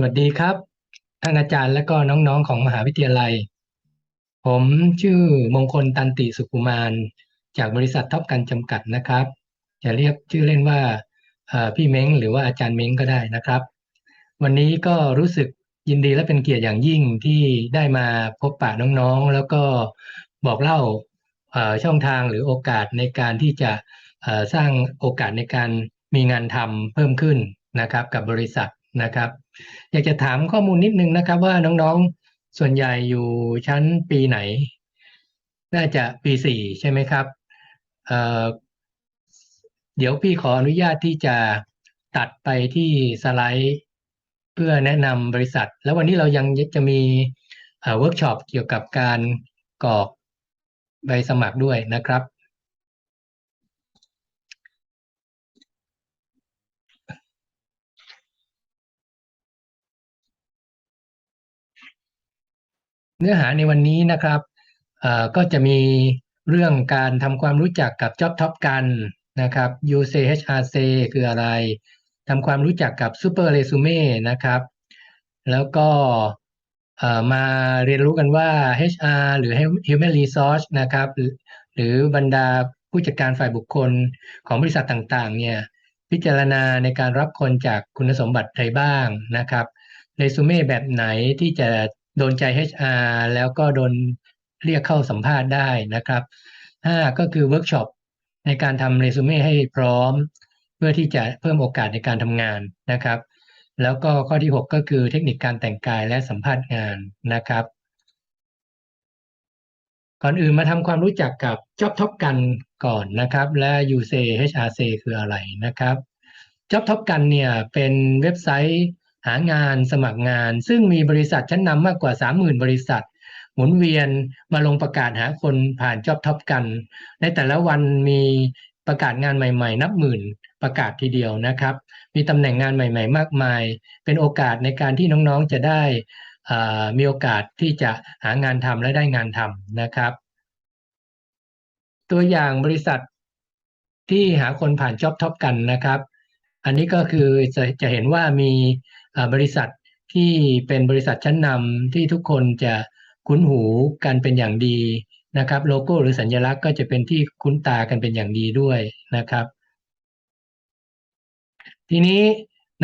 สวัสดีครับ ท่านอาจารย์และก็น้องๆของมหาวิทยาลัย ผมชื่อมงคลตันติสุขุมารจากบริษัทท็อปกันจำกัดนะครับจะเรียกชื่อเล่นว่าพี่เม้งหรือว่าอาจารย์เม้งก็ได้นะครับ วันนี้ก็รู้สึกยินดีและเป็นเกียรติอย่างยิ่งที่ได้มาพบปะน้องๆ แล้วก็บอกเล่าช่องทางหรือโอกาสในการที่จะสร้างโอกาสในการมีงานทำเพิ่มขึ้นนะครับกับบริษัทนะครับ อยากจะถามข้อมูลนิดนึงนะครับ ว่าน้องๆส่วนใหญ่อยู่ชั้นปีไหน น่าจะปีสี่ใช่ไหมครับเเดี๋ยวพี่ขออนุญาตที่จะตัดไปที่สไลด์ เพื่อแนะนำบริษัท แล้ววันนี้เรายังจะมีเวิร์กช็อปเกี่ยวกับการกรอกใบสมัครด้วยนะครับ เนื้อหาในวันนี้นะครับก็จะมีเรื่องการทำความรู้จักกับ Job Top กันนะครับ UCHRC คืออะไรทำความรู้จักกับ Super Resume นะครับ แล้วก็มาเรียนรู้กันว่า HR หรือ Human Resource นะครับ หรือหรือบรรดาผู้จัดการฝ่ายบุคคลของบริษัทต่างๆ เนี่ย พิจารณาในการรับคนจากคุณสมบัติใดบ้างนะครับเรซูเม่แบบไหนที่จะ โดนใจ HR แล้วก็โดนเรียกเข้าสัมภาษณ์ได้นะครับห้าก็คือเวิร์กช็อปในการทำเรซูเม่ให้พร้อม เพื่อที่จะเพิ่มโอกาสในการทำงานนะครับ แล้วก็ข้อที่ 6 ก็คือเทคนิคการแต่งกายและสัมภาษณ์งานนะครับ ก่อนอื่นมาทำความรู้จักกับ Job Top กันก่อนนะครับ และ UC HRC คืออะไรนะครับ Job Top กันเนี่ยเป็นเว็บไซต์ หางานสมัครงาน ซึ่งมีบริษัทชั้นนำมากกว่า 30,000 บริษัท หมุนเวียนมาลงประกาศหาคนผ่าน Job Top กัน ในแต่ละวันมีประกาศงานใหม่ๆ นับหมื่นประกาศทีเดียวนะครับ มีตำแหน่งงานใหม่ ๆ มากมาย เป็นโอกาสในการที่น้องๆจะได้มีโอกาสที่จะหางานทำและได้งานทำนะครับ ตัวอย่างบริษัทที่หาคนผ่าน Job Top กันนะครับ อันนี้ก็คือจะจะเห็นว่ามีบริษัทที่เป็นบริษัทชั้นนำที่ทุกคนจะคุ้นหูกันเป็นอย่างดีนะครับ โลโก้หรือสัญลักษณ์ก็จะเป็นที่คุ้นตากันเป็นอย่างดีด้วยนะครับ ทีนี้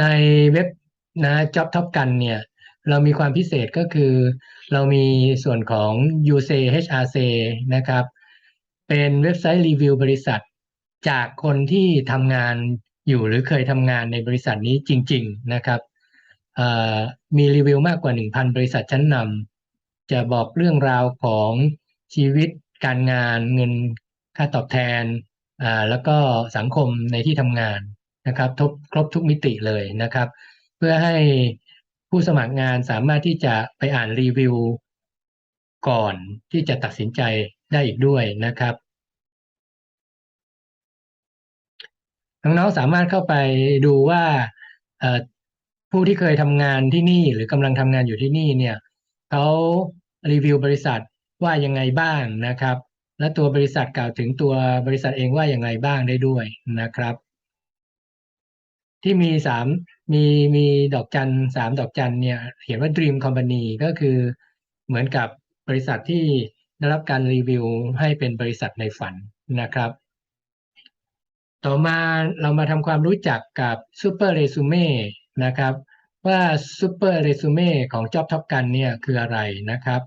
ในเว็บนะ Job Top กันเนี่ยเรามีความพิเศษก็คือ เรามีส่วนของ UC HRC นะครับ เป็นเว็บไซต์รีวิวบริษัท จากคนที่ทำงาน อยู่หรือเคยทำงานในบริษัทนี้จริง ๆ นะครับมีรีวิวมากกว่า 1,000 บริษัทชั้นนำจะบอกเรื่องราวของชีวิตการงานเงินค่าตอบแทนแล้วก็สังคมในที่ทำงานนะครับทบครบทุกมิติเลยนะครับ เพื่อให้ผู้สมัครงานสามารถที่จะไปอ่านรีวิวก่อนที่จะตัดสินใจได้อีกด้วยนะครับ น้องๆสามารถเข้าไปดูว่าผู้ที่เคยทำงานที่นี่หรือกำลังทำงานอยู่ที่นี่เนี่ยเขารีวิวบริษัทว่ายังไงบ้างนะครับ และตัวบริษัทกล่าวถึงตัวบริษัทเองว่าอย่างไรบ้างได้ด้วยนะครับ ที่มีสามมีมีดอกจันสามดอกจันเนี่ยเขียนว่า Dream Company ก็คือเหมือนกับบริษัทที่ได้รับการรีวิวให้เป็นบริษัทในฝันนะครับ ต่อมาเรามาทำความรู้จักกับ Super Resume นะครับว่า Super Resume ของ Job Top กันเนี่ยคืออะไรนะครับ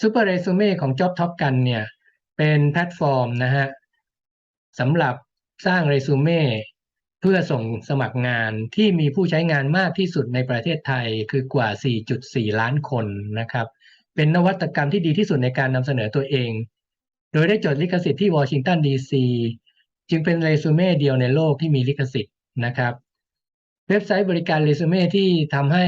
Super Resume ของ Job Top กันเนี่ยเป็นแพลตฟอร์มนะฮะสำหรับสร้างเรซูเม่เพื่อส่งสมัครงานที่มีผู้ใช้งานมากที่สุดในประเทศไทยคือกว่า 4.4 ล้านคนนะครับ เป็นนวัตกรรมที่ดีที่สุดในการนำเสนอตัวเอง ดยได้จดลิขสิทธิ์ที่วอชิงตันดีซีจึงเป็นเรซูเม่เดียวในโลกที่มีลิขสิทธิ์นะครับ เว็บไซต์บริการเรซูเม่ที่ทำให้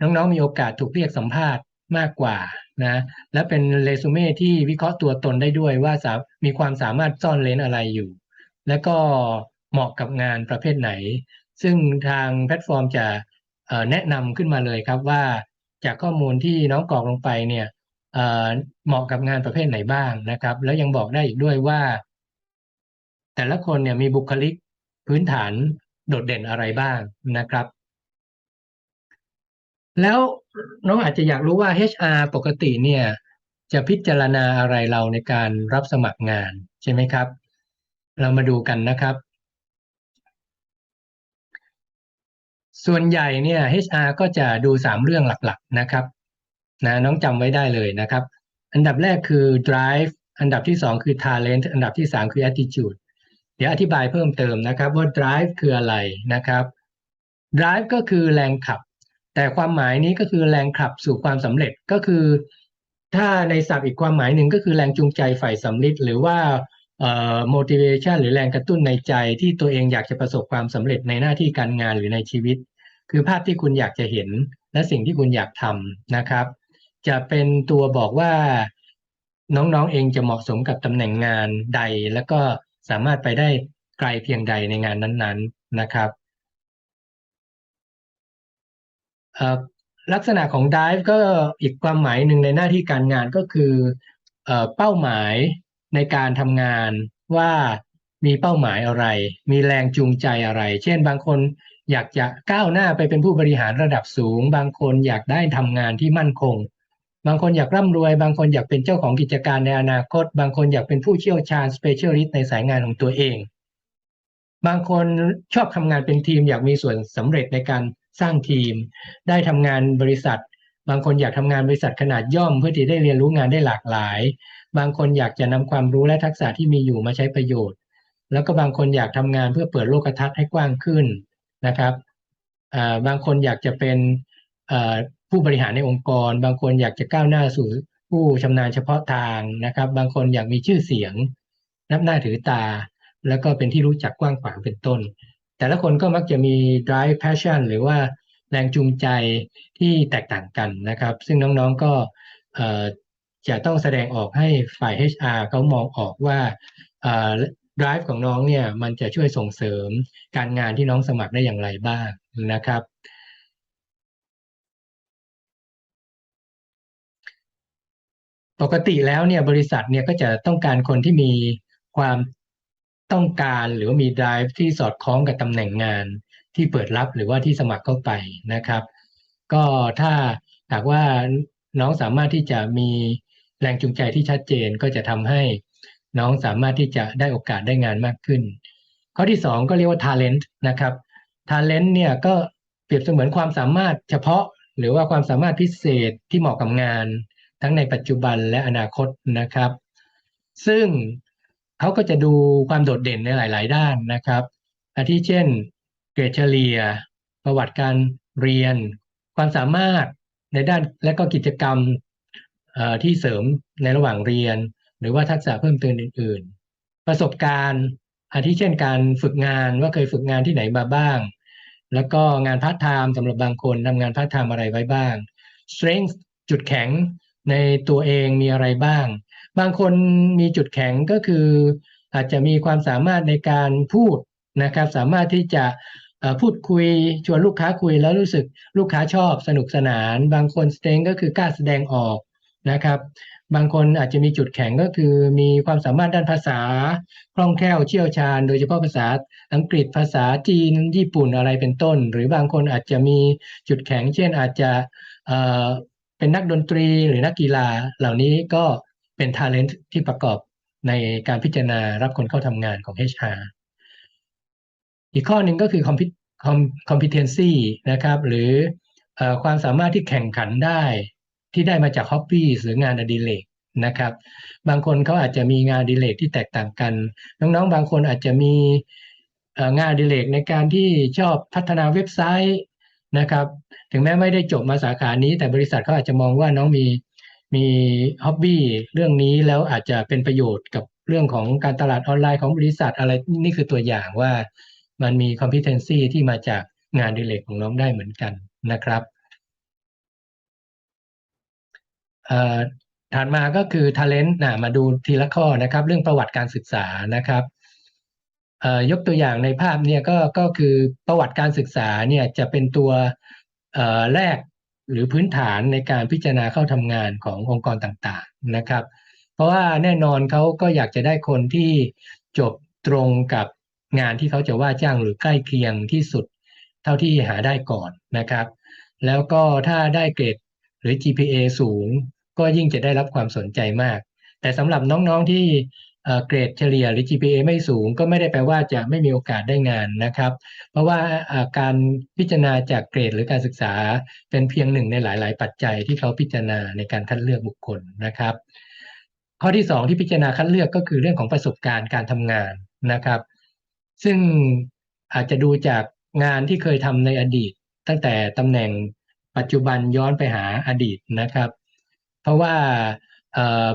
น้องๆมีโอกาสถูกเรียกสัมภาษณ์มากกว่านะและเป็นเรซูเม่ที่วิเคราะห์ตัวตนได้ด้วยว่ามีความสามารถซ่อนเลนอะไรอยู่ และก็เหมาะกับงานประเภทไหน ซึ่งทางแพลตฟอร์มจะแนะนำขึ้นมาเลยครับว่าจากข้อมูลที่น้องกรอกลงไปเนี่ย เหมาะกับงานประเภทไหนบ้างนะครับ แล้วยังบอกได้อีกด้วยว่า แต่ละคนเนี่ยมีบุคลิกพื้นฐานโดดเด่นอะไรบ้างนะครับ แล้วน้องอาจจะอยากรู้ว่า HR ปกติเนี่ยจะพิจารณาอะไรเราในการรับสมัครงานใช่ไหมครับ เรามาดูกันนะครับ ส่วนใหญ่เนี่ย HR ก็จะดูสามเรื่องหลักๆนะครับ นะน้องจำไว้ได้เลยนะครับ อันดับแรกคือ drive อันดับที่สองคือ talent อันดับที่สามคือ attitude เดี๋ยวอธิบายเพิ่มเติมนะครับว่า drive คืออะไรนะครับ drive ก็คือแรงขับ แต่ความหมายนี้ก็คือแรงขับสู่ความสำเร็จก็คือ ถ้าในศัพท์อีกความหมายหนึ่งก็คือแรงจูงใจฝ่ายสำลิดหรือว่า motivation หรือแรงกระตุ้นในใจที่ตัวเองอยากจะประสบความสำเร็จในหน้าที่การงานหรือในชีวิต คือภาพที่คุณอยากจะเห็นและสิ่งที่คุณอยากทำนะครับ จะเป็นตัวบอกว่าน้องๆเองจะเหมาะสมกับตำแหน่งงานใด แล้วก็สามารถไปได้ไกลเพียงใดในงานนั้นๆนะครับลักษณะของ dive ก็อีกความหมายหนึ่งในหน้าที่การงานก็คือเอเป้าหมายในการทำงานว่ามีเป้าหมายอะไร มีแรงจูงใจอะไร เช่นบางคนอยากจะก้าวหน้าไปเป็นผู้บริหารระดับสูง บางคนอยากได้ทำงานที่มั่นคง บางคนอยากร่ำรวย บางคนอยากเป็นเจ้าของกิจการในอนาคต บางคนอยากเป็นผู้เชี่ยวชาญ specialist ในสายงานของตัวเอง บางคนชอบทำงานเป็นทีม อยากมีส่วนสำเร็จในการสร้างทีม ได้ทำงานบริษัท บางคนอยากทำงานบริษัทขนาดย่อม เพื่อที่ได้เรียนรู้งานได้หลากหลาย บางคนอยากจะนำความรู้และทักษะที่มีอยู่มาใช้ประโยชน์ แล้วก็บางคนอยากทำงานเพื่อเปิดโลกทัศน์ให้กว้างขึ้นนะครับบางคนอยากจะเป็น ผู้บริหารในองค์กร บางคนอยากจะก้าวหน้าสู่ผู้ชำนาญเฉพาะทางนะครับ บางคนอยากมีชื่อเสียง นับหน้าถือตา แล้วก็เป็นที่รู้จักกว้างขวางเป็นต้น แต่ละคนก็มักจะมี drive passion หรือว่าแรงจูงใจที่แตกต่างกันนะครับ ซึ่งน้องๆก็จะต้องแสดงออกให้ฝ่าย HR เขามองออกว่า drive ของน้องเนี่ยมันจะช่วยส่งเสริมการงานที่น้องสมัครได้อย่างไรบ้างนะครับ ปกติแล้วเนี่ยบริษัทเนี่ยก็จะต้องการคนที่มีความต้องการหรือมี drive ที่สอดคล้องกับตำแหน่งงานที่เปิดรับหรือว่าที่สมัครเข้าไปนะครับ ก็ถ้าหากว่าน้องสามารถที่จะมีแรงจูงใจที่ชัดเจนก็จะทำให้น้องสามารถที่จะได้โอกาสได้งานมากขึ้น ข้อที่สองก็เรียกว่า talent นะครับ talent เนี่ยก็เปรียบเสมือนความสามารถเฉพาะ หรือว่าความสามารถพิเศษที่เหมาะกับงาน ทั้งในปัจจุบันและอนาคตนะครับ ซึ่งเขาก็จะดูความโดดเด่นในหลาย ๆ ด้านนะครับ อาทิเช่น เกรดเฉลี่ย ประวัติการเรียน ความสามารถในด้านและก็กิจกรรมที่เสริมในระหว่างเรียน หรือว่าทักษะเพิ่มเติมอื่น ๆ ประสบการณ์อาทิเช่นการฝึกงานว่าเคยฝึกงานที่ไหนมาบ้าง แล้วก็งานพาร์ทไทม์สำหรับบางคนทำงานพาร์ทไทม์อะไรไว้บ้าง strength จุดแข็ง ในตัวเองมีอะไรบ้าง บางคนมีจุดแข็งก็คือ อาจจะมีความสามารถในการพูดนะครับ สามารถที่จะพูดคุยชวนลูกค้าคุยแล้วรู้สึกลูกค้าชอบสนุกสนาน บางคนสเตงก็คือกล้าแสดงออกนะครับ บางคนอาจจะมีจุดแข็งก็คือ มีความสามารถด้านภาษาคล่องแคล่วเชี่ยวชาญ โดยเฉพาะภาษาอังกฤษภาษาจีนญี่ปุ่นอะไรเป็นต้น หรือบางคนอาจจะมีจุดแข็ง เช่นอาจจะ เป็นนักดนตรีหรือนักกีฬาเหล่านี้ก็เป็น talent ที่ประกอบในการพิจารณารับคนเข้าทำงานของ HR อีกข้อหนึ่งก็คือ competency นะครับ หรือความสามารถที่แข่งขันได้ที่ได้มาจากฮ็อบบี้หรืองานอดิเรกนะครับ บางคนเขาอาจจะมีงานอดิเรกที่แตกต่างกัน น้องๆ บางคนอาจจะมีงานอดิเรกในการที่ชอบพัฒนาเว็บไซต์ นะครับ ถึงแม้ไม่ได้จบมาสาขานี้ แต่บริษัทเขาอาจจะมองว่าน้องมีมีฮ็อบบี้เรื่องนี้แล้วอาจจะเป็นประโยชน์กับเรื่องของการตลาดออนไลน์ของบริษัทอะไรนี่คือตัวอย่างว่ามันมี competency ที่มาจากงานดิเลกของน้องได้เหมือนกันนะครับถัดมาก็คือ talent นะมาดูทีละข้อนะครับ เรื่องประวัติการศึกษานะครับ ยกตัวอย่างในภาพเนี่ยก็ก็คือประวัติการศึกษาเนี่ยจะเป็นตัวแรกหรือพื้นฐานในการพิจารณาเข้าทำงานขององค์กรต่างๆนะครับ เพราะว่าแน่นอนเขาก็อยากจะได้คนที่จบตรงกับงานที่เขาจะว่าจ้างหรือใกล้เคียงที่สุดเท่าที่หาได้ก่อนนะครับ แล้วก็ถ้าได้เกรดหรือ GPA สูง ก็ยิ่งจะได้รับความสนใจมาก แต่สำหรับน้องๆที่ เกรดเฉลี่ยหรือ GPA ไม่สูงก็ไม่ได้แปลว่าจะไม่มีโอกาสได้งานนะครับ เพราะว่าการพิจารณาจากเกรดหรือการศึกษาเป็นเพียงหนึ่งในหลาย ๆ ปัจจัยที่เขาพิจารณาในการคัดเลือกบุคคลนะครับ ข้อที่สองที่พิจารณาคัดเลือกก็คือเรื่องของประสบการณ์การทำงานนะครับ ซึ่งอาจจะดูจากงานที่เคยทำในอดีต ตั้งแต่ตำแหน่งปัจจุบันย้อนไปหาอดีตนะครับ เพราะว่า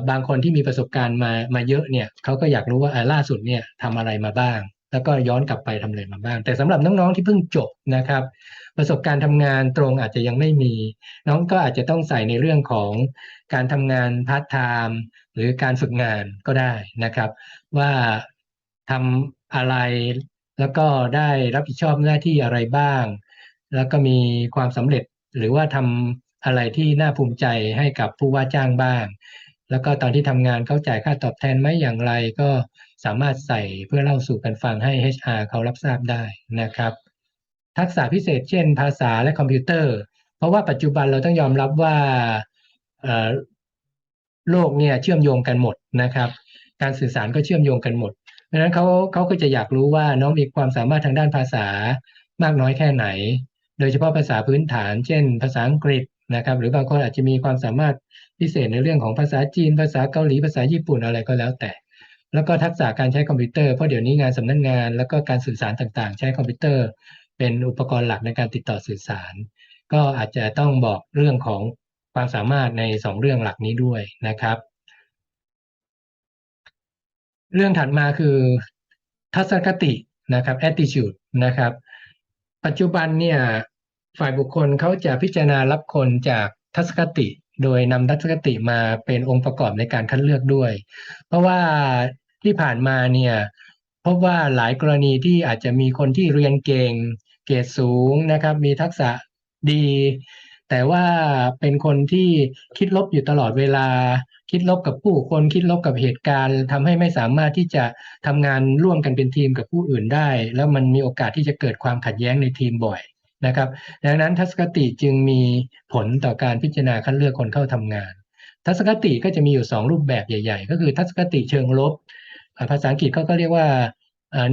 บางคนที่มีประสบการณ์มามาเยอะเนี่ยเขาก็อยากรู้ว่าล่าสุดเนี่ยทำอะไรมาบ้าง แล้วก็ย้อนกลับไปทำอะไรมาบ้าง แต่สำหรับน้องๆที่เพิ่งจบนะครับ ประสบการณ์ทำงานตรงอาจจะยังไม่มี น้องก็อาจจะต้องใส่ในเรื่องของการทำงานพาร์ทไทม์หรือการฝึกงานก็ได้นะครับ ว่าทำอะไรแล้วก็ได้รับผิดชอบหน้าที่อะไรบ้าง แล้วก็มีความสำเร็จหรือว่าทำอะไรที่น่าภูมิใจให้กับผู้ว่าจ้างบ้าง แล้วก็ตอนที่ทำงานเขาจ่ายค่าตอบแทนไหมอย่างไรก็สามารถใส่เพื่อเล่าสู่กันฟังให้ HR เขารับทราบได้นะครับ ทักษะพิเศษเช่น ภาษาและคอมพิวเตอร์ เพราะว่าปัจจุบันเราต้องยอมรับว่าโลกเนี่ยเชื่อมโยงกันหมดนะครับ การสื่อสารก็เชื่อมโยงกันหมด เพราะฉะนั้นเขาเขาก็จะอยากรู้ว่าน้องมีความสามารถทางด้านภาษามากน้อยแค่ไหน โดยเฉพาะภาษาพื้นฐาน เช่น ภาษาอังกฤษนะครับ หรือบางคนอาจจะมีความสามารถ พิเศษในเรื่องของภาษาจีน ภาษาเกาหลีภาษาญี่ปุ่นอะไรก็แล้วแต่ แล้วก็ทักษะการใช้คอมพิวเตอร์เพราะเดี๋ยวนี้งานสำนักงาน แล้วก็การสื่อสารต่างๆ ใช้คอมพิวเตอร์ เป็นอุปกรณ์หลักในการติดต่อสื่อสาร ก็อาจจะต้องบอกเรื่องของความสามารถในสองเรื่องหลักนี้ด้วยนะครับ เรื่องถัดมาคือทัศนคตินะครับ attitude นะครับ ปัจจุบันเนี่ยฝ่ายบุคคลเขาจะพิจารณารับคนจากทัศนคติ โดยนำทัศนคติมาเป็นองค์ประกอบในการคัดเลือกด้วย เพราะว่าที่ผ่านมาเนี่ยพบว่าหลายกรณีที่อาจจะมีคนที่เรียนเก่ง เกรดสูงนะครับ มีทักษะดี แต่ว่าเป็นคนที่คิดลบอยู่ตลอดเวลา คิดลบกับผู้คนคิดลบกับเหตุการณ์ทำให้ไม่สามารถที่จะทำงานร่วมกันเป็นทีมกับผู้อื่นได้ แล้วมันมีโอกาสที่จะเกิดความขัดแย้งในทีมบ่อย นะครับดังนั้นทัศนคติจึงมีผลต่อการพิจารณาคัดเลือกคนเข้าทำงาน ทัศนคติก็จะมีอยู่ 2 รูปแบบใหญ่ ๆ ก็คือทัศนคติเชิงลบ ภาษาอังกฤษเขาก็เรียกว่า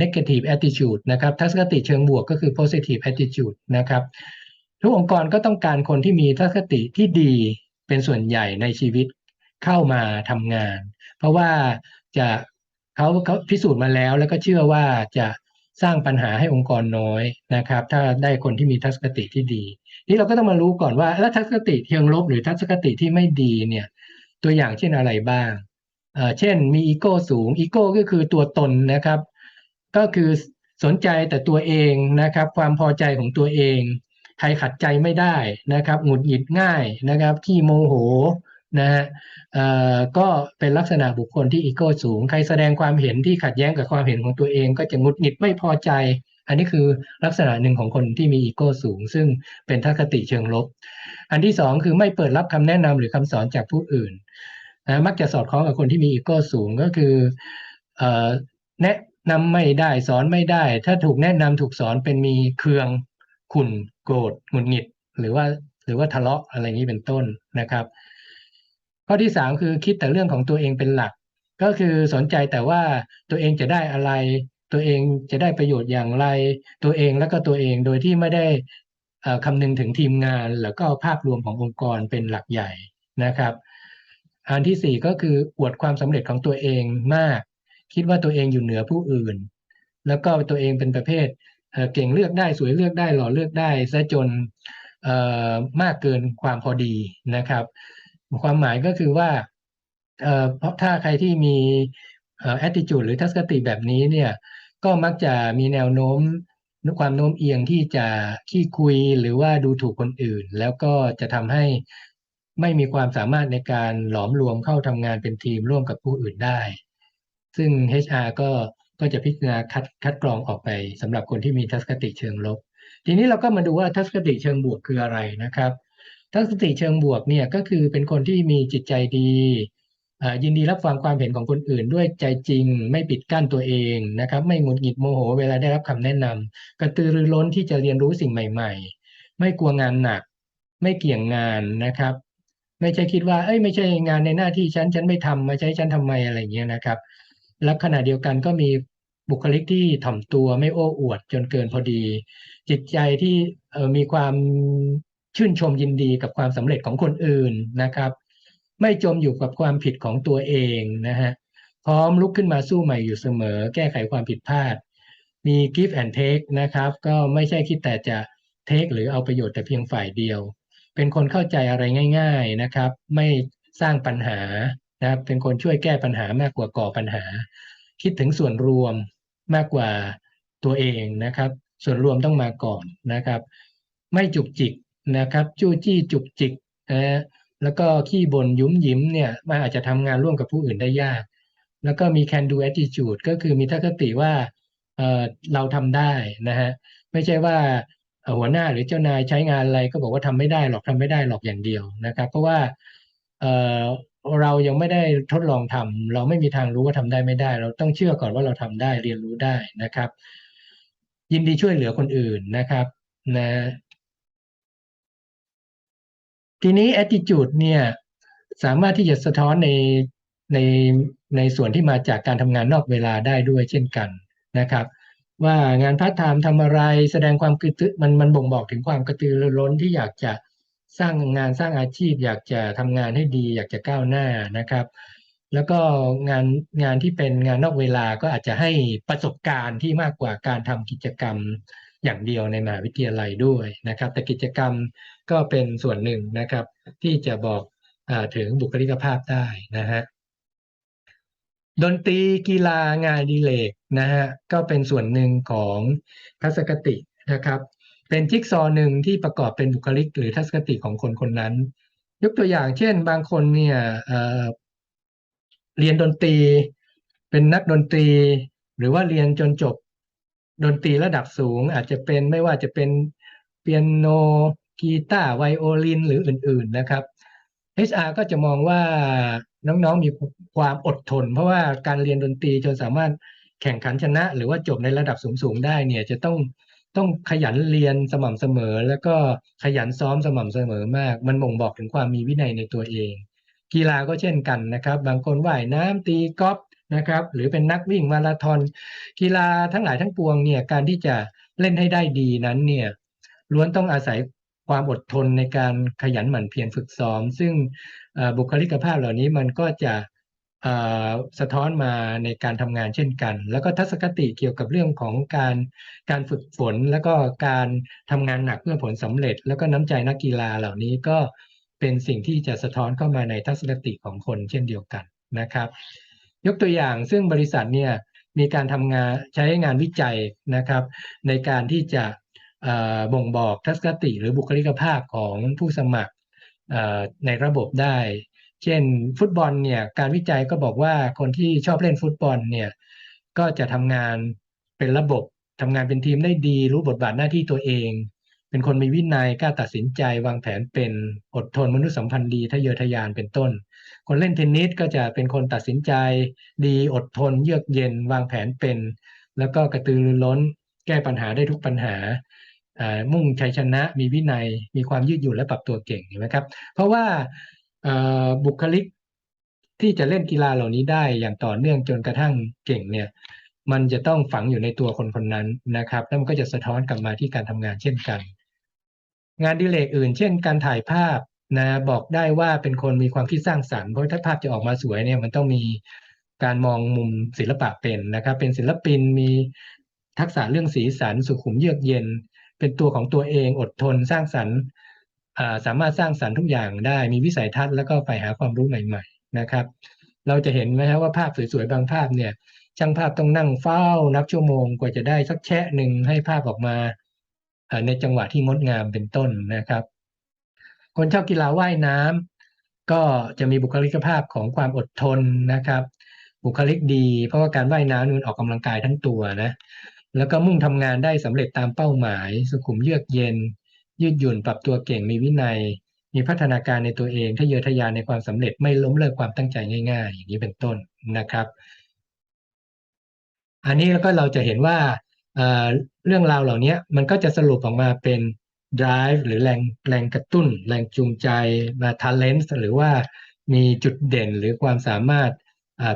negative attitude นะครับทัศนคติเชิงบวกก็คือ positive attitude นะครับทุกองค์กรก็ต้องการคนที่มีทัศนคติที่ดีเป็นส่วนใหญ่ในชีวิตเข้ามาทำงาน เพราะว่าจะเขาเขาพิสูจน์มาแล้วแล้วก็เชื่อว่าจะ สร้างปัญหาให้องค์กรน้อยนะครับ ถ้าได้คนที่มีทัศนคติที่ดี นี่เราก็ต้องมารู้ก่อนว่าแล้วทัศนคติเชิงลบหรือทัศนคติที่ไม่ดีเนี่ยตัวอย่างเช่นอะไรบ้างเอ่อเช่นมีอีโก้สูงอีโก้ก็คือตัวตนนะครับ ก็คือสนใจแต่ตัวเองนะครับ ความพอใจของตัวเอง ใครขัดใจไม่ได้นะครับหงุดหงิดง่ายนะครับขี้โมโห นะฮะก็เป็นลักษณะบุคคลที่อีโก้สูง ใครแสดงความเห็นที่ขัดแย้งกับความเห็นของตัวเอง ก็จะงุดหงิดไม่พอใจ อันนี้คือลักษณะหนึ่งของคนที่มีอีโก้สูง ซึ่งเป็นทัศนคติเชิงลบ อันที่สองคือไม่เปิดรับคำแนะนำหรือคำสอนจากผู้อื่นนะมักจะสอดคล้องกับคนที่มีอีโก้สูงก็คือแนะนำไม่ได้สอนไม่ได้ ถ้าถูกแนะนำถูกสอนเป็นมีเคืองขุ่นโกรธหงุดหงิด หรือว่าหรือว่าทะเลาะอะไรอย่างนี้เป็นต้นนะครับ ข้อที่สามคือคิดแต่เรื่องของตัวเองเป็นหลัก ก็คือสนใจแต่ว่าตัวเองจะได้อะไร ตัวเองจะได้ประโยชน์อย่างไร ตัวเองแล้วก็ตัวเองโดยที่ไม่ได้คำนึงถึงทีมงานแล้วก็ภาพรวมขององค์กรเป็นหลักใหญ่นะครับ อันที่สี่ก็คืออวดความสำเร็จของตัวเองมาก คิดว่าตัวเองอยู่เหนือผู้อื่น แล้วก็ตัวเองเป็นประเภทเเก่งเลือกได้สวยเลือกได้หล่อเลือกได้ซะจนมากเกินความพอดีนะครับ ความหมายก็คือว่าเอ่อเพราะถ้าใครที่มีเอ่อ attitude หรือทัศนคติแบบนี้เนี่ยก็มักจะมีแนวโน้มความโน้มเอียงที่จะขี้คุยหรือว่าดูถูกคนอื่น แล้วก็จะทำให้ไม่มีความสามารถในการหลอมรวมเข้าทำงานเป็นทีมร่วมกับผู้อื่นได้ ซึ่ง HR ก็ก็จะพิจารณาคัดคัดกรองออกไปสำหรับคนที่มีทัศนคติเชิงลบ ทีนี้เราก็มาดูว่าทัศนคติเชิงบวกคืออะไรนะครับ ทัศนคติเชิงบวกเนี่ยก็คือเป็นคนที่มีจิตใจดียินดีรับฟังความเห็นของคนอื่น ด้วยใจจริงไม่ปิดกั้นตัวเองนะครับ ไม่หงุดหงิดโมโห เวลาได้รับคำแนะนำกระตือรือร้นที่จะเรียนรู้สิ่งใหม่ ๆ ไม่กลัวงานหนัก ไม่เกี่ยงงานนะครับ ไม่ใช่คิดว่าเอ้ยไม่ใช่งานในหน้าที่ฉันฉันไม่ทำมาใช้ฉันทำไมอะไรเงี้ยนะครับ แล้วขณะเดียวกันก็มีบุคลิกที่ถ่อมตัวไม่โอ้อวดจนเกินพอดี จิตใจที่เออมีความ ชื่นชมยินดีกับความสำเร็จของคนอื่นนะครับ ไม่จมอยู่กับความผิดของตัวเองนะฮะพร้อมลุกขึ้นมาสู้ใหม่อยู่เสมอ แก้ไขความผิดพลาด มี give and take นะครับ ก็ไม่ใช่คิดแต่จะ take หรือเอาประโยชน์แต่เพียงฝ่ายเดียว เป็นคนเข้าใจอะไรง่าย ๆนะครับ ไม่สร้างปัญหานะครับ เป็นคนช่วยแก้ปัญหามากกว่าก่อปัญหา คิดถึงส่วนรวมมากกว่าตัวเองนะครับ ส่วนรวมต้องมาก่อนนะครับ ไม่จุกจิก นะครับจู้จี้จุกจิกนะแล้วก็ขี้บ่นยุ้มยิ้มเนี่ยมันอาจจะทำงานร่วมกับผู้อื่นได้ยาก แล้วก็มี can do attitude ก็คือมีทัศนคติว่าเออเราทำได้นะฮะไม่ใช่ว่าหัวหน้าหรือเจ้านายใช้งานอะไรก็บอกว่าทำไม่ได้หรอกทำไม่ได้หรอกอย่างเดียวนะครับ เพราะว่าเออเรายังไม่ได้ทดลองทำเราไม่มีทางรู้ว่าทำได้ไม่ได้ เราต้องเชื่อก่อนว่าเราทำได้เรียนรู้ได้นะครับ ยินดีช่วยเหลือคนอื่นนะครับนะ ทีนี้ attitude เนี่ยสามารถที่จะสะท้อนในในในส่วนที่มาจากการทำงานนอกเวลาได้ด้วยเช่นกันนะครับ ว่างานพาร์ทไทม์ทำอะไรแสดงความกระตือมันมันบ่งบอกถึงความกระตือรือร้นที่อยากจะสร้างงานสร้างอาชีพ อยากจะทำงานให้ดี อยากจะก้าวหน้านะครับ แล้วก็งานงานที่เป็นงานนอกเวลาก็อาจจะให้ประสบการณ์ที่มากกว่าการทำกิจกรรมอย่างเดียวในมหาวิทยาลัยด้วยนะครับ แต่กิจกรรมก็เป็นส่วนหนึ่งนะครับ ที่จะบอกอถึงบุคลิกภาพได้นะฮะดนตรีกีฬางานดีเลกนะฮะก็เป็นส่วนหนึ่งของทัศนคตินะครับ เป็นจิ๊กซอหนึ่งที่ประกอบเป็นบุคลิก หรือทัศนคติของคนคนนั้น ยกตัวอย่างเช่น บางคนเนี่ยเเรียนดนตรี เป็นนักดนตรี หรือว่าเรียนจนจบ ดนตรีระดับสูง อาจจะเป็นไม่ว่าจะเป็นเปียโนกีตาร์ไวโอลินหรืออื่น ๆนะครับ HR ก็จะมองว่าน้องๆมีความอดทน เพราะว่าการเรียนดนตรีจนสามารถแข่งขันชนะ หรือว่าจบในระดับสูงๆได้เนี่ยจะต้องต้องขยันเรียนสม่ำเสมอ แล้วก็ขยันซ้อมสม่ำเสมอมาก มันบ่งบอกถึงความมีวินัยในตัวเอง กีฬาก็เช่นกันนะครับ บางคนว่ายน้ำตีกอล์ฟ นะครับ หรือเป็นนักวิ่งมาราธอนกีฬาทั้งหลายทั้งปวงเนี่ยการที่จะเล่นให้ได้ดีนั้นเนี่ยล้วนต้องอาศัยความอดทนในการขยันหมั่นเพียรฝึกซ้อม ซึ่งบุคลิกภาพเหล่านี้มันก็จะสะท้อนมาในการทำงานเช่นกัน แล้วก็ทัศนคติเกี่ยวกับเรื่องของการการฝึกฝน แล้วก็การทำงานหนักเพื่อผลสำเร็จ แล้วก็น้ำใจนักกีฬาเหล่านี้ก็เป็นสิ่งที่จะสะท้อนเข้ามาในทัศนคติของคนเช่นเดียวกันนะครับ ยกตัวอย่างซึ่งบริษัทเนี่ยมีการทำงานใช้งานวิจัยนะครับ ในการที่จะบ่งบอกทัศนคติหรือบุคลิกภาพของผู้สมัครในระบบได้ เช่นฟุตบอลเนี่ยการวิจัยก็บอกว่าคนที่ชอบเล่นฟุตบอลเนี่ยก็จะทำงานเป็นระบบทำงานเป็นทีมได้ดี รู้บทบาทหน้าที่ตัวเอง เป็นคนมีวินัยกล้าตัดสินใจวางแผนเป็นอดทนมนุษยสัมพันธ์ดีทะเยอทะยานเป็นต้น คนเล่นเทนนิสก็จะเป็นคนตัดสินใจ ดีอดทน เยือกเย็น วางแผนเป็น แล้วก็กระตือรือร้น แก้ปัญหาได้ทุกปัญหา มุ่งชัยชนะ มีวินัย มีความยืดหยุ่นและปรับตัวเก่งเห็นไหมครับ เพราะว่าบุคลิกที่จะเล่นกีฬาเหล่านี้ได้อย่างต่อเนื่องจนกระทั่งเก่งเนี่ย มันจะต้องฝังอยู่ในตัวคนคนนั้นนะครับ แล้วมันก็จะสะท้อนกลับมาที่การทำงานเช่นกัน งานดิเลกอื่น เช่น การถ่ายภาพ นะบอกได้ว่าเป็นคนมีความคิดสร้างสรรค์เพราะถ้าภาพจะออกมาสวยเนี่ยมันต้องมีการมองมุมศิลปะเป็นนะครับ เป็นศิลปินมีทักษะเรื่องสีสันสุขุมเยือกเย็น เป็นตัวของตัวเองอดทนสร้างสรรค์สามารถสร้างสรรค์ทุกอย่างได้มีวิสัยทัศน์แล้วก็ไปหาความรู้ใหม่ ๆนะครับ เราจะเห็นไหมครับว่าภาพสวยๆบางภาพเนี่ยช่างภาพต้องนั่งเฝ้านับชั่วโมงกว่าจะได้สักแชะหนึ่งให้ภาพออกมาในจังหวะที่งดงามเป็นต้นนะครับ คนชอบกีฬาว่ายน้ำก็จะมีบุคลิกภาพของความอดทนนะครับ บุคลิกดี เพราะว่าการว่ายน้ำมันออกกำลังกายทั้งตัวนะแล้วก็มุ่งทำงานได้สำเร็จตามเป้าหมาย สุขุมเยือกเย็น ยืดหยุ่นปรับตัวเก่งมีวินัย มีพัฒนาการในตัวเองถ้าเยอทะยานในความสำเร็จไม่ล้มเลิกความตั้งใจง่ายๆ อย่างนี้เป็นต้นนะครับ อันนี้แล้วก็เราจะเห็นว่าเรื่องราวเหล่านี้มันก็จะสรุปออกมาเป็น drive หรือแรงแรงกระตุ้น แรงจูงใจมา talent หรือว่ามีจุดเด่นหรือความสามารถ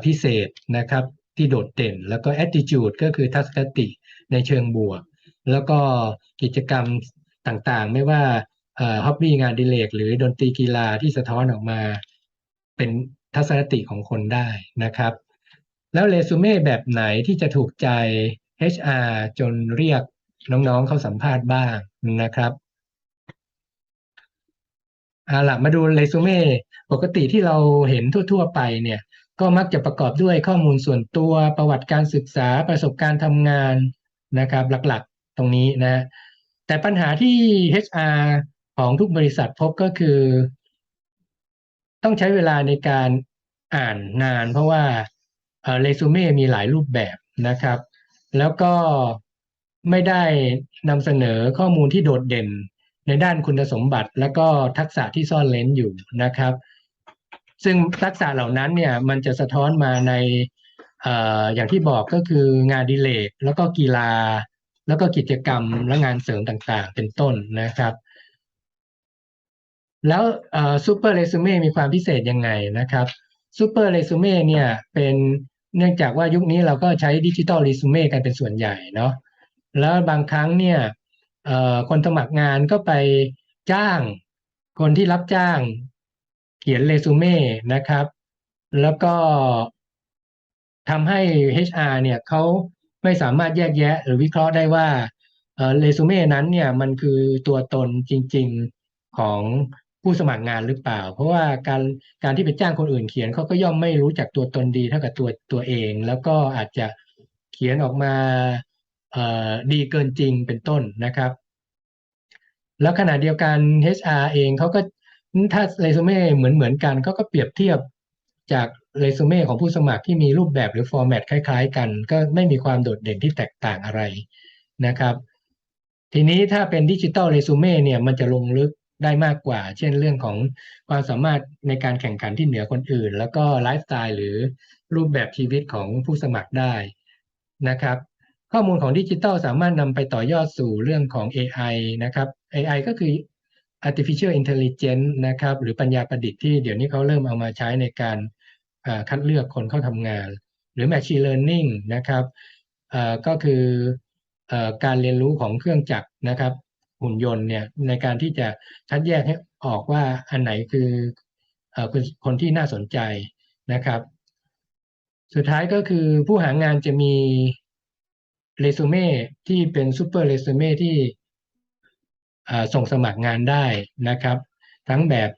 พิเศษนะครับที่โดดเด่น แล้วก็ attitude ก็คือทัศนคติในเชิงบวก แล้วก็กิจกรรมต่างๆ ไม่ว่าเอ่อ hobby งานดิเรกหรือดนตรีกีฬาที่สะท้อนออกมาเป็นทัศนคติของคนได้นะครับ แล้วเรซูเม่แบบไหนที่จะถูกใจ HR จนเรียกน้องๆเข้าสัมภาษณ์บ้างนะครับ เอาล่ะมาดูเรซูเม่ปกติที่เราเห็นทั่ว ๆ ไปเนี่ยก็มักจะประกอบด้วยข้อมูลส่วนตัวประวัติการศึกษาประสบการณ์ทำงานนะครับ หลักๆตรงนี้นะ แต่ปัญหาที่ HR ของทุกบริษัทพบก็คือ ต้องใช้เวลาในการอ่านนาน เพราะว่าเรซูเม่มีหลายรูปแบบนะครับ แล้วก็ไม่ได้นำเสนอข้อมูลที่โดดเด่น ในด้านคุณสมบัติ และก็ทักษะที่ซ่อนเร้นอยู่นะครับ ซึ่งทักษะเหล่านั้นเนี่ยมันจะสะท้อนมาในออย่างที่บอกก็คืองานดิเลกแล้วก็กีฬา แล้วก็กิจกรรมและงานเสริมต่างๆ เป็นต้นนะครับ แล้วซูเปอร์เรซูเม่มีความพิเศษยังไงนะครับซูเปอร์เรซูเม่เนี่ยเป็นเนื่องจากว่ายุคนี้เราก็ใช้ดิจิตอลเรซูเม่กันเป็นส่วนใหญ่เนาะแล้วบางครั้งเนี่ย คนสมัครงานก็ไปจ้าง คนที่รับจ้าง เขียนเรซูเม่นะครับ แล้วก็ทำให้ HR เนี่ยเขาไม่สามารถแยกแยะ หรือวิเคราะห์ได้ว่าเรซูเม่นั้นเนี่ยมันคือตัวตนจริง ๆของผู้สมัครงานหรือเปล่า เพราะว่าการการที่ไปจ้างคนอื่นเขียนเขาก็ย่อมไม่รู้จักตัวตนดีเท่ากับตัวตัวเอง แล้วก็อาจจะเขียนออกมา ดีเกินจริงเป็นต้นนะครับ แล้วขณะเดียวกัน HR เองเขาก็ถ้าเรซูเม่เหมือนเหมือนกันเขาก็เปรียบเทียบจากเรซูเม่ของผู้สมัครที่มีรูปแบบหรือฟอร์แมตคล้าย ๆ กัน ก็ไม่มีความโดดเด่นที่แตกต่างอะไรนะครับ ทีนี้ถ้าเป็นดิจิตอลเรซูเม่เนี่ยมันจะลงลึกได้มากกว่า เช่นเรื่องของความสามารถในการแข่งขันที่เหนือคนอื่น แล้วก็ไลฟ์สไตล์หรือรูปแบบชีวิตของผู้สมัครได้นะครับ ข้อมูลของดิจิทัลสามารถนำไปต่อยอดสู่เรื่องของ AI นะครับ AI ก็คือ artificial intelligence นะครับ หรือปัญญาประดิษฐ์ที่เดี๋ยวนี้เขาเริ่มเอามาใช้ในการคัดเลือกคนเข้าทำงาน หรือ machine learning นะครับก็คือการเรียนรู้ของเครื่องจักรนะครับหุ่นยนต์เนี่ยในการที่จะคัดแยกให้ออกว่าอันไหนคือคนที่น่าสนใจนะครับ สุดท้ายก็คือผู้หางานจะมี เรซูเม่ที่เป็นซูเปอร์เรซูเม่ที่ส่งสมัครงานได้นะครับ ทั้งแบบ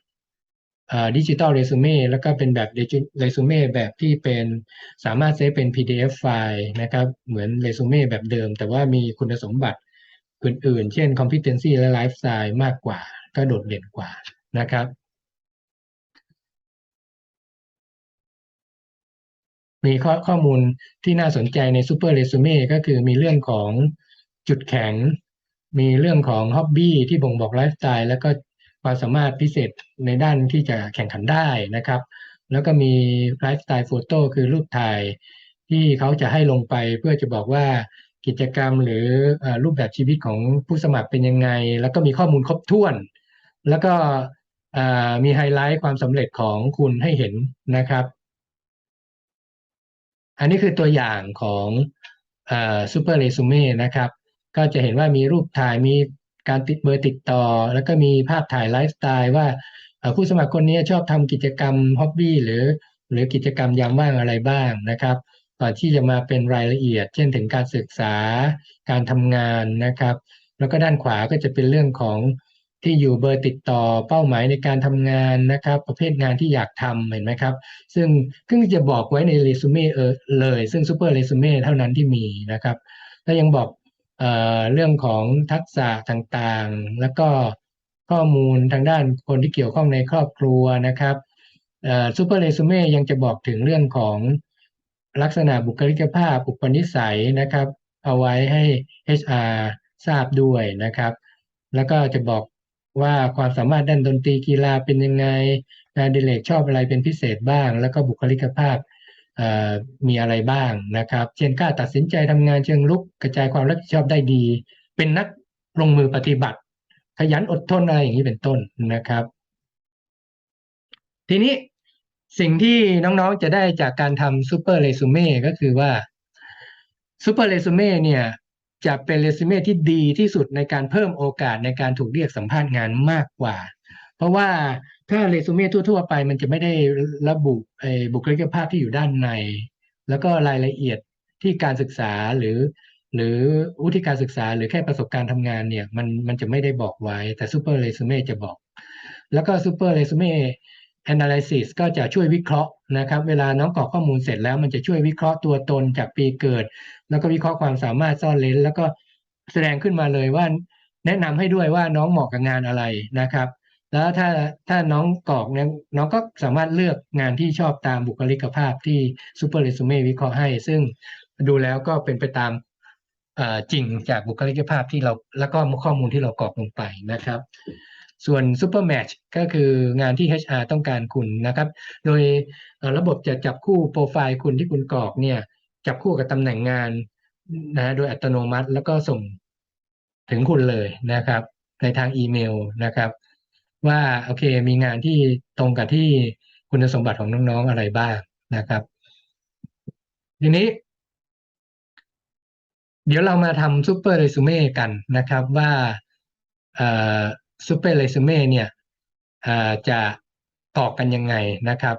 ดิจิตอลเรซูเม่แล้วก็เป็นแบบเรซูเม่แบบที่เป็นสามารถเซฟเป็น PDF ไฟล์นะครับ เหมือนเรซูเม่แบบเดิม แต่ว่ามีคุณสมบัติอื่นๆ เช่น competency และ lifestyle มากกว่า ก็โดดเด่นกว่านะครับ มีข้อข้อมูลที่น่าสนใจใน Super Resume ก็คือมีเรื่องของจุดแข็ง มีเรื่องของฮ็อบบี้ที่บ่งบอกไลฟ์สไตล์แล้วก็ความสามารถพิเศษในด้านที่จะแข่งขันได้นะครับ แล้วก็มีไลฟ์สไตล์โฟโต้คือรูปถ่ายที่เขาจะให้ลงไปเพื่อจะบอกว่ากิจกรรมหรือรูปแบบชีวิตของผู้สมัครเป็นยังไง แล้วก็มีข้อมูลครบถ้วน แล้วก็มีไฮไลท์ความสำเร็จของคุณให้เห็นนะครับ อันนี้คือตัวอย่างของซูเปอร์เรซูเม่นะครับ ก็จะเห็นว่ามีรูปถ่ายมีการติดเบอร์ติดต่อ แล้วก็มีภาพถ่ายไลฟ์สไตล์ว่าผู้สมัครคนนี้ชอบทำกิจกรรมฮ็อบบี้หรือหรือกิจกรรมยามว่างอะไรบ้างนะครับก่อนที่จะมาเป็นรายละเอียด เช่นถึงการศึกษาการทำงานนะครับ แล้วก็ด้านขวาก็จะเป็นเรื่องของ ที่อยู่เบอร์ติดต่อเป้าหมายในการทำงานนะครับ ประเภทงานที่อยากทำเห็นไหมครับ ซึ่งก็จะบอกไว้ในเรซูเม่เออเลย ซึ่งซูเปอร์เรซูเม่เท่านั้นที่มีนะครับ แล้วยังบอกเออเรื่องของทักษะต่างๆ แล้วก็ข้อมูลทางด้านคนที่เกี่ยวข้องในครอบครัวนะครับซูเปอร์เรซูเม่ยังจะบอกถึงเรื่องของลักษณะบุคลิกภาพอุปนิสัยนะครับ เอาไว้ให้ HR ทราบด้วยนะครับ แล้วก็จะบอก ว่าความสามารถด้านดนตรีกีฬาเป็นยังไงงานดิเลกชอบอะไรเป็นพิเศษบ้าง แล้วก็บุคลิกภาพมีอะไรบ้างนะครับ เช่นกล้าตัดสินใจทำงานเชิงลุกกระจายความรับผิดชอบได้ดี เป็นนักลงมือปฏิบัติ ขยันอดทนอะไรอย่างนี้เป็นต้นนะครับ ทีนี้สิ่งที่น้องๆจะได้จากการทำซูเปอร์เรซูเม่ก็คือว่าซูเปอร์เรซูเม่เนี่ย จะเป็นเรซูเม่ที่ดีที่สุดในการเพิ่มโอกาสในการถูกเรียกสัมภาษณ์งานมากกว่า เพราะว่าถ้าเรซูเม่ทั่ว ๆ ไป มันจะไม่ได้ระบุบุคลิกภาพที่อยู่ด้านใน แล้วก็รายละเอียดที่การศึกษาหรือ หรือวุฒิการศึกษาหรือแค่ประสบการณ์ทำงานเนี่ยมันมันจะไม่ได้บอกไว้แต่ซูเปอร์เรซูเม่จะบอก แล้วก็ซูเปอร์เรซูเม่ analysis ก็จะช่วยวิเคราะห์นะครับ เวลาน้องกรอกข้อมูลเสร็จแล้วมันจะช่วยวิเคราะห์ตัวตนจากปีเกิด แล้วก็วิเคราะห์ความสามารถซ่อนเร้นแล้วก็แสดงขึ้นมาเลยว่าแนะนำให้ด้วยว่าน้องเหมาะกับงานอะไรนะครับ แล้วถ้าถ้าน้องกรอกเนี่ยน้องก็สามารถเลือกงานที่ชอบตามบุคลิกภาพที่ซูเปอร์เรซูเม่วิเคราะห์ให้ ซึ่งดูแล้วก็เป็นไปตามอ่อจริงจากบุคลิกภาพที่เราแล้วก็ข้อมูลที่เรากรอกลงไปนะครับ ส่วน Super Match ก็คืองานที่ HR ต้องการคุณนะครับ โดยระบบจะจับคู่โปรไฟล์คุณที่คุณกรอกเนี่ย จับคู่กับตำแหน่งงานนะโดยอัตโนมัติแล้วก็ส่งถึงคุณเลยนะครับ ในทางอีเมลนะครับ ว่าโอเคมีงานที่ตรงกับที่คุณสมบัติของน้องๆอะไรบ้างนะครับทีนี้ เดี๋ยวเรามาทำซูเปอร์เรซูเม่กันนะครับว่าเอ่อซูเปอร์เรซูเม่เนี่ยเอ่อจะตอกกันยังไงนะครับ